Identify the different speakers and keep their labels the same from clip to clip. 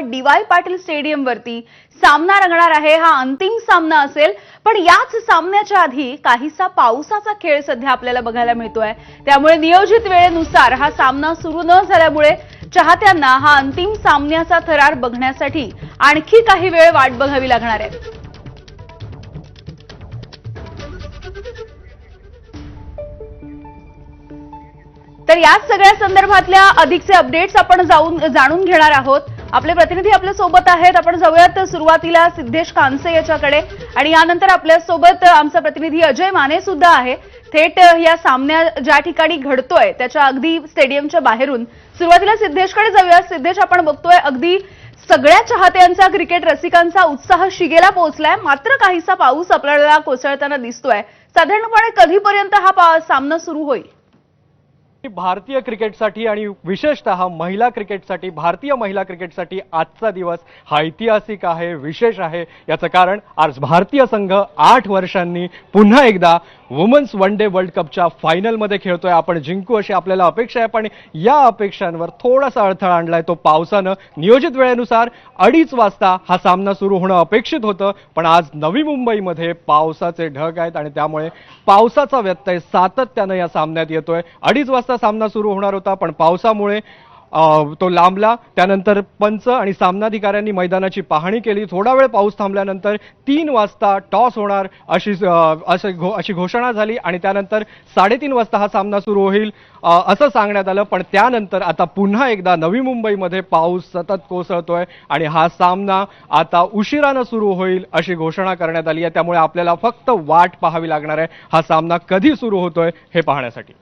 Speaker 1: Dy Patil स्टेडियमवरती सामना रंगणार आहे. हा अंतिम सामना असेल. पण याच सामन्याच्या आधी काहीसा पावसाचा खेळ सध्या आपल्याला बघायला मिळतोय. त्यामुळे नियोजित वेळेनुसार हा सामना सुरू न झाल्यामुळे चाहत्यांना हा अंतिम सामन्याचा थरार बघण्यासाठी आणखी काही वेळ वाट बघावी लागणार आहे. तर याच सगळ्या संदर्भातल्या अधिकचे अपडेट्स आपण जाऊन जाणून घेणार आहोत. आपले प्रतिनिधी आपल्यासोबत आहेत. आपण जाऊयात सुरुवातीला सिद्धेश कांसे याच्याकडे. आणि यानंतर आपल्यासोबत आमचा प्रतिनिधी अजय माने सुद्धा आहे. थेट या सामन्या ज्या ठिकाणी घडतोय त्याच्या अगदी स्टेडियमच्या बाहेरून. सुरुवातीला सिद्धेशकडे जाऊया सिद्धेश आपण बघतोय अगदी सगळ्या चाहत्यांचा क्रिकेट रसिकांचा उत्साह शिगेला पोहोचलाय. मात्र काहीसा पाऊस आपल्याला कोसळताना दिसतोय. साधारणपणे कधीपर्यंत हा पा- सामना सुरू होईल?
Speaker 2: भारतीय क्रिकेटसाठी आणि विशेषतः महिला क्रिकेटसाठी भारतीय महिला क्रिकेटसाठी आजचा दिवस हा ऐतिहासिक आहे विशेष आहे. याचं कारण आज भारतीय संघ आठ वर्षांनी पुन्हा एकदा वुमन्स वन डे वर्ल्ड कपच्या फायनलमध्ये खेळतोय आपण. जिंकू अशी आपल्याला अपेक्षा आहे पण या अपेक्षांवर थोडासा अडथळा आणलाय तो पावसानं. नियोजित वेळेनुसार अडीच वाजता हा सामना सुरू होणं अपेक्षित होतं पण आज नवी मुंबईमध्ये पावसाचे ढग आहेत आणि त्यामुळे पावसाचा व्यत्यय सातत्यानं या सामन्यात येतोय. अडीच वाजता सामना सुरू होणार होता पण पावसामुळे तो लांबला. त्यानंतर पंच आणि सामनाधिकाऱ्यांनी मैदानाची पाहणी केली. थोडा वेळ पाऊस थांबल्यानंतर तीन वाजता टॉस होणार अशी अशी घो- अशी घोषणा झाली आणि त्यानंतर साडेतीन वाजता हा सामना सुरू होईल असं सांगण्यात आलं. पण त्यानंतर आता पुन्हा एकदा नवी मुंबईमध्ये पाऊस सतत कोसळतोय आणि हा सामना आता उशिरानं सुरू होईल अशी घोषणा करण्यात आली आहे. त्यामुळे आपल्याला फक्त वाट पाहावी लागणार आहे. हा सामना कधी सुरू होतोय हे पाहण्यासाठी.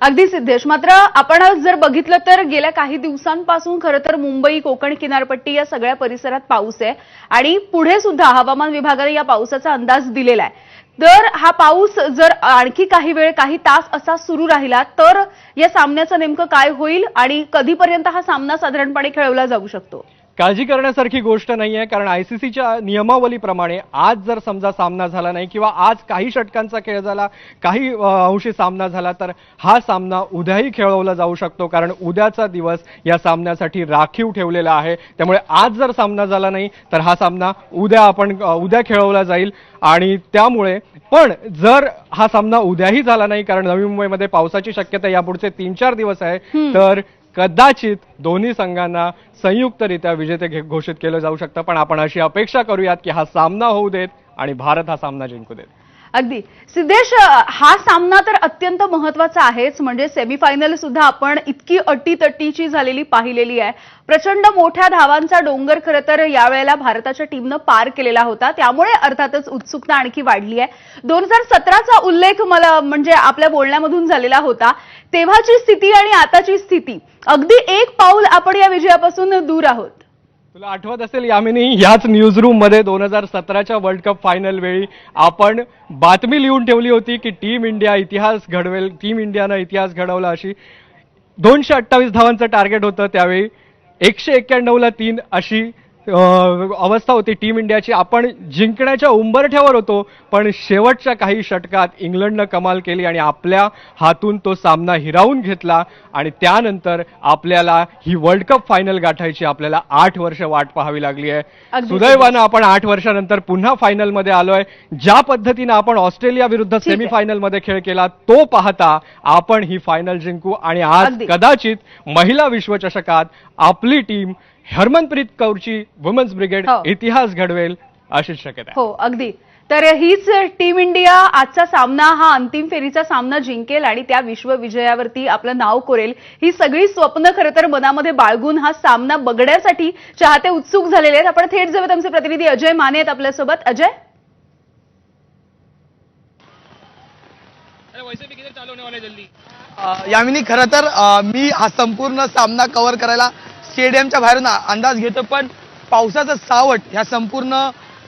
Speaker 1: अगदी सिद्धेश मात्र आपण जर बघितलं तर गेल्या काही दिवसांपासून खरं तर मुंबई कोकण किनारपट्टी या सगळ्या परिसरात पाऊस आहे. आणि पुढे सुद्धा हवामान विभागाने या पावसाचा अंदाज दिलेला आहे. तर हा पाऊस जर आणखी काही वेळ काही तास असा सुरू राहिला तर या सामन्याचं नेमकं काय होईल आणि कधीपर्यंत हा सामना साधारणपणे खेळवला जाऊ शकतो?
Speaker 2: काळजी करण्यासारखी गोष्ट नाही आहे कारण आयसीसीच्या नियमावलीप्रमाणे आज जर समजा सामना झाला नाही किंवा आज काही षटकांचा खेळ झाला काही अंशी सामना झाला तर हा सामना उद्याही खेळवला जाऊ शकतो कारण उद्याचा दिवस या सामन्यासाठी राखीव ठेवलेला आहे. त्यामुळे आज जर सामना झाला नाही तर हा सामना उद्या आपण उद्या खेळवला जाईल. आणि त्यामुळे पण जर हा सामना उद्याही झाला नाही कारण नवी मुंबईमध्ये पावसाची शक्यता यापुढचे तीन चार दिवस आहे तर कदाचित दोन्ही संघांना संयुक्तरित्या विजेते घे- घोषित केलं जाऊ शकतं पण आपण अशी अपेक्षा करूयात की हा सामना होऊ देत आणि भारत हा सामना जिंकू देत.
Speaker 1: अगदी. सिद्धेश हा सामना तर अत्यंत महत्त्वाचा आहेच. म्हणजे सेमीफायनल सुद्धा आपण इतकी अटीतटीची झालेली पाहिलेली आहे. प्रचंड मोठ्या धावांचा डोंगर खरं तर यावेळेला भारताच्या टीमनं पार केलेला होता. त्यामुळे अर्थातच उत्सुकता आणखी वाढली आहे. दोन हजार सतराचा उल्लेख मला म्हणजे आपल्या बोलण्यामधून झालेला होता. तेव्हाची स्थिती आणि आताची स्थिती. अगदी एक पाऊल आपण या विजयापासून दूर आहोत.
Speaker 2: तुला आठवत असेल यामिनी ह्याच न्यूज रूममध्ये दोन हजार सतराच्या वर्ल्ड कप फायनल वेळी आपण बातमी लिहून ठेवली होती की टीम इंडिया इतिहास घडवेल टीम इंडियानं इतिहास घडवला अशी. दोनशे अठ्ठावीस धावांचं टार्गेट होतं त्यावेळी. एकशे एक्क्याण्णवला तीन अशी अवस्था होती टीम इंडियाची. आपण जिंकण्याच्या उंबरठ्यावर होतो पण शेवटच्या काही षटकात इंग्लंडनं कमाल केली आणि आपल्या हातून तो सामना हिरावून घेतला आणि त्यानंतर आपल्याला ही वर्ल्ड कप फायनल गाठायची आपल्याला आठ वर्ष वाट पाहावी लागली आहे. सुदैवानं आपण आठ वर्षानंतर पुन्हा फायनलमध्ये आलोय. ज्या पद्धतीनं आपण ऑस्ट्रेलिया विरुद्ध. सेमीफायनलमध्ये खेळ केला तो पाहता आपण ही फायनल जिंकू. आणि आज. कदाचित महिला विश्वचषकात आपली टीम हरमनप्रीत कौरची वुमन्स ब्रिगेड
Speaker 1: हो.
Speaker 2: इतिहास घडवेल अशीच शक्यता आहे.
Speaker 1: हो अगदी. तर हीच टीम इंडिया आजचा सामना हा अंतिम फेरीचा सामना जिंकेल आणि त्या विश्वविजयावरती आपलं नाव कोरेल. ही सगळी स्वप्न खरं तर मनामध्ये बाळगून हा सामना बघण्यासाठी चाहते उत्सुक झालेले आहेत. आपण थेट जाऊयात आमचे प्रतिनिधी अजय माने आहेत आपल्यासोबत. अजय?
Speaker 3: अरे वैसे भी किधर चालू होने वाले जल्दी?
Speaker 4: अ, यामिनी खरं तर अ, मी हा संपूर्ण सामना कव्हर करायला स्टेडियमच्या बाहेरून अंदाज घेतो पण पावसाचं सावट ह्या संपूर्ण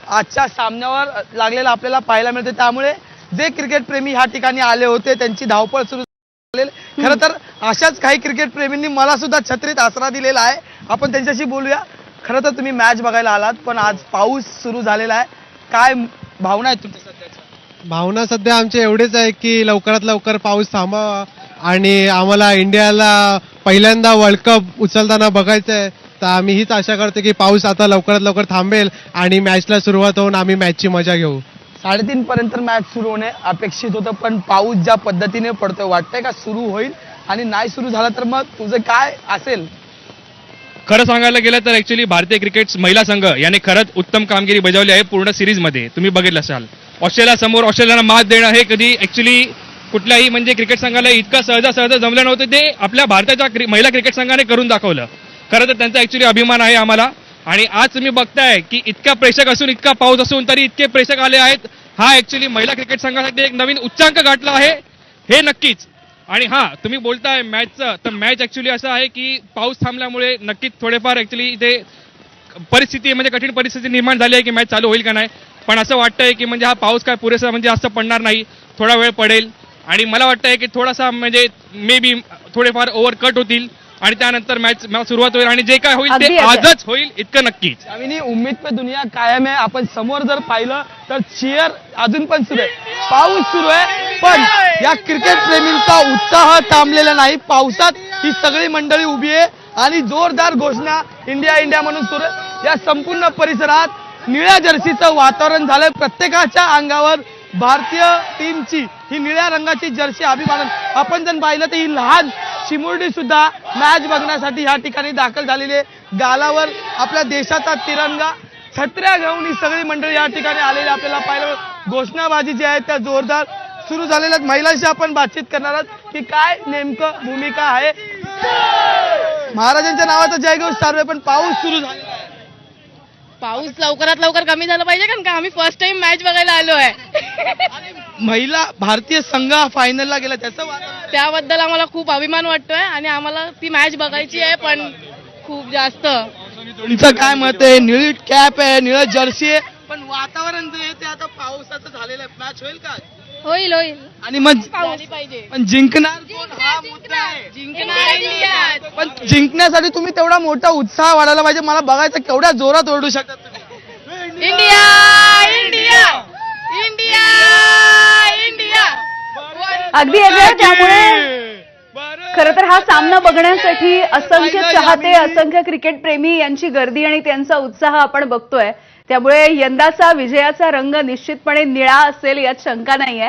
Speaker 4: आजच्या सामन्यावर लागलेलं आपल्याला पाहायला मिळते त्यामुळे जे क्रिकेट प्रेमी ह्या ठिकाणी आले होते त्यांची धावपळ सुरू झालेली. खरं तर अशाच काही क्रिकेट प्रेमींनी मला सुद्धा छत्रीत आसरा दिलेला आहे. आपण त्यांच्याशी बोलूया. खरं तर तुम्ही मॅच बघायला आलात पण आज पाऊस सुरू झालेला आहे. काय भावना आहेत तुमच्या सध्याच्या?
Speaker 5: भावना सध्या आमच्या एवढेच आहे की लवकरात लवकर पाऊस थांबावा आणि आम्हाला इंडियाला पहिल्यांदा वर्ल्ड कप उचलताना बघायचं आहे तर आम्ही हीच आशा करतो की पाऊस आता लवकरात लवकर थांबेल आणि मॅचला सुरुवात होऊन आम्ही मॅचची मजा घेऊ.
Speaker 4: साडेतीन पर्यंत मॅच सुरू होणे अपेक्षित होतं पण पाऊस ज्या पद्धतीने पडतोय वाटतंय का सुरू होईल आणि नाही सुरू झाला तर मग तुझं काय असेल?
Speaker 3: खरं सांगायला गेलं तर ऍक्च्युली भारतीय क्रिकेट महिला संघ याने खरंच उत्तम कामगिरी बजावली आहे पूर्ण सिरीजमध्ये तुम्ही बघितलं असाल. ऑस्ट्रेलिया समोर ऑस्ट्रेलियाला मात देणं हे कधी ऍक्च्युली कुठल्याही म्हणजे क्रिकेट संघाला इतकं सहजासहज जमलं नव्हतं ते आपल्या भारताच्या क्रि- महिला क्रिकेट संघाने करून दाखवलं. खरं तर त्यांचा ॲक्च्युली अभिमान आहे आम्हाला. आणि आज तुम्ही बघताय की इतका प्रेक्षक असून इतका पाऊस असून तरी इतके प्रेक्षक आले आहेत. हा ॲक्च्युली महिला क्रिकेट संघासाठी एक नवीन उच्चांक गाठला आहे. हे नक्कीच. आणि हा तुम्ही बोलताय मॅचचं. तर मॅच ॲक्च्युली असं आहे की पाऊस थांबल्यामुळे नक्कीच थोडेफार ॲक्च्युली इथे परिस्थिती म्हणजे कठीण परिस्थिती निर्माण झाली आहे की मॅच चालू होईल का नाही. पण असं वाटतंय की म्हणजे हा पाऊस काय पुरेसा म्हणजे जास्त पडणार नाही. थोडा वेळ पडेल. आणि मला वाटतंय की थोडासा म्हणजे मे बी थोडेफार ओव्हर कट होतील आणि त्यानंतर मॅच सुरुवात होईल आणि जे काय होईल ते. आजच होईल इतकं नक्कीच.
Speaker 4: आम्ही उम्मीद पे दुनिया कायम आहे. आपण समोर जर पाहिलं तर चेअर अजून पण सुरू आहे. पाऊस सुरू आहे पण या क्रिकेट प्रेमींचा उत्साह थांबलेला नाही. पावसात ही सगळी मंडळी उभी आहे आणि जोरदार घोषणा इंडिया इंडिया म्हणून सुरू आहे. या संपूर्ण परिसरात निळ्या जर्सीचं वातावरण झालंय. प्रत्येकाच्या अंगावर भारतीय टीमची ही निळ्या रंगाची जर्सी अभिमानन आपण जर पाहिलं तर ही लहान चिमुरडी सुद्धा मॅच बघण्यासाठी या ठिकाणी दाखल झालेली आहे. गालावर आपल्या देशाचा तिरंगा छत्र्या घेऊन ही सगळी मंडळी या ठिकाणी आलेली आपल्याला पाहिलं घोषणाबाजी जी आहे त्या जोरदार सुरू झालेल्या आहेत. महिलांशी आपण बातचीत करणार आहोत की काय नेमकं भूमिका आहे. महाराजांच्या नावाचा जयघोष सर्वे आहे पण पाऊस सुरू झाला.
Speaker 6: पाऊस लवकरात लवकर कमी झाला पाहिजे कारण का? आम्ही फर्स्ट टाइम मॅच बघायला आलो आहे.
Speaker 4: महिला भारतीय संघ फायनलला गेला. त्याचं वातावरण?
Speaker 6: त्याबद्दल आम्हाला खूप अभिमान वाटतोय आणि आम्हाला ती मॅच बघायची आहे पण खूप जास्त.
Speaker 4: तुमचं काय मत आहे? निळी कॅप आहे निळ जर्सी आहे पण वातावरण जे आहे ते आता पावसाचं झालेलं आहे. मॅच होईल का?
Speaker 6: होईल होईल.
Speaker 4: आणि मग
Speaker 6: झाली पाहिजे.
Speaker 4: पण जिंकणार कोण? पण जिंकण्यासाठी तुम्ही तेवढा मोठा उत्साह वाढायला पाहिजे. मला बघायचं केवढ्या जोरात ओरडू शकतात तुम्ही.
Speaker 6: India India India India.
Speaker 1: अगदी अगदी त्यामुळे खरं तर हा सामना बघण्यासाठी असंख्य चाहते असंख्य क्रिकेट प्रेमी यांची गर्दी आणि त्यांचा उत्साह आपण बघतोय. त्यामुळे यंदाचा विजयाचा रंग निश्चितपणे निळा असेल यात शंका नाहीये.